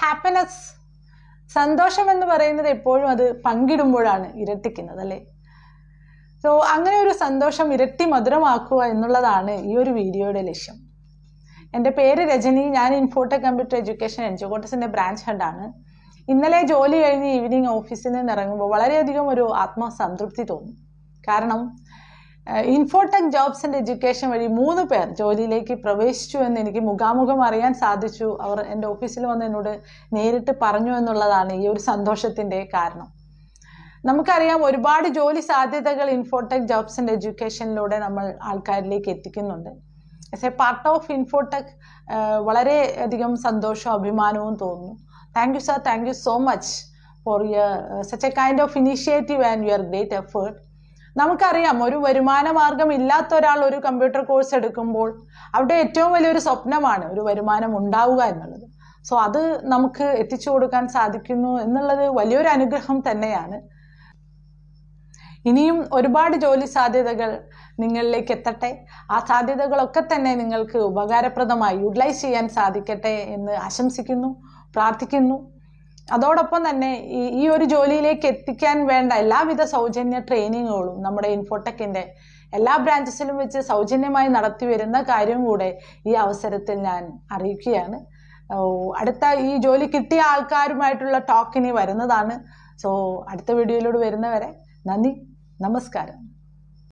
Happiness സന്തോഷം എന്ന് പറയുന്നത് എപ്പോഴും അത് പങ്കിടുമ്പോഴാണ് ഇരട്ടിക്കുന്നത് അല്ലേ? സോ അങ്ങനെ ഒരു സന്തോഷം ഇരട്ടി മധുരമാക്കുക എന്നുള്ളതാണ് ഈ ഒരു വീഡിയോയുടെ ലക്ഷ്യം. എന്റെ പേര് രജനി ഞാൻ ഇൻഫോടെക് കമ്പ്യൂട്ടർ എഡ്യൂക്കേഷൻ എൻജോകോട്ടസിന്റെ ബ്രാഞ്ച് ഹെഡാണ് ഇന്നലെ ജോലി കഴിഞ്ഞ് ഈവനിങ് ഓഫീസിൽ നിന്ന് ഇറങ്ങുമ്പോൾ വളരെയധികം ഒരു ആത്മസംതൃപ്തി തോന്നും. കാരണം ഇൻഫോടെക് ജോബ്സ് ആൻഡ് എഡ്യൂക്കേഷൻ വഴി മൂന്ന് പേർ ജോലിയിലേക്ക് പ്രവേശിച്ചു എന്ന് എനിക്ക് മുഖാമുഖം അറിയാൻ സാധിച്ചു. അവർ എന്റെ ഓഫീസിൽ വന്ന് എന്നോട് നേരിട്ട് പറഞ്ഞു എന്നുള്ളതാണ് ഈ ഒരു സന്തോഷത്തിന്റെ കാരണം. നമുക്കറിയാം ഒരുപാട് ജോലി സാധ്യതകൾ ഇൻഫോടെക് ജോബ്സ് ആൻഡ് എഡ്യൂക്കേഷനിലൂടെ നമ്മൾ ആൾക്കാരിലേക്ക് എത്തിക്കുന്നുണ്ട്. As a part of Infotech വളരെ അധികം സന്തോഷവും അഭിമാനവും തോന്നുന്നു. Thank you sir thank you so much for your such a kind of initiative and your great effort നമുക്കറിയാം ഒരു വരുമാന മാർഗം ഇല്ലാത്ത ഒരാൾ ഒരു കമ്പ്യൂട്ടർ കോഴ്സ് എടുക്കുമ്പോൾ അവിടെ ഏറ്റവും വലിയൊരു സ്വപ്നമാണ് ഒരു വരുമാനം ഉണ്ടാവുക എന്നുള്ളത്. സോ അത് നമുക്ക് എത്തിച്ചു കൊടുക്കാൻ സാധിക്കുന്നു എന്നുള്ളത് വലിയൊരു അനുഗ്രഹം തന്നെയാണ്. ഇനിയും ഒരുപാട് ജോലി സാധ്യതകൾ നിങ്ങളിലേക്ക് എത്തട്ടെ. ആ സാധ്യതകളൊക്കെ തന്നെ നിങ്ങൾക്ക് ഉപകാരപ്രദമായി യൂട്ടിലൈസ് ചെയ്യാൻ സാധിക്കട്ടെ എന്ന് ആശംസിക്കുന്നു പ്രാർത്ഥിക്കുന്നു. അതോടൊപ്പം തന്നെ ഈ ഒരു ജോലിയിലേക്ക് എത്തിക്കാൻ വേണ്ട എല്ലാവിധ സൗജന്യ ട്രെയിനിങ്ങുകളും നമ്മുടെ ഇൻഫോടെക്കിന്റെ എല്ലാ ബ്രാഞ്ചസിലും വെച്ച് സൗജന്യമായി നടത്തി വരുന്ന കാര്യം കൂടെ ഈ അവസരത്തിൽ ഞാൻ അറിയിക്കുകയാണ്. അടുത്ത ഈ ജോലി കിട്ടിയ ആൾക്കാരുമായിട്ടുള്ള ടോക്കിനി വരുന്നതാണ്. സോ അടുത്ത വീഡിയോയിലൂടെ വരുന്നവരെ നന്ദി നമസ്കാരം.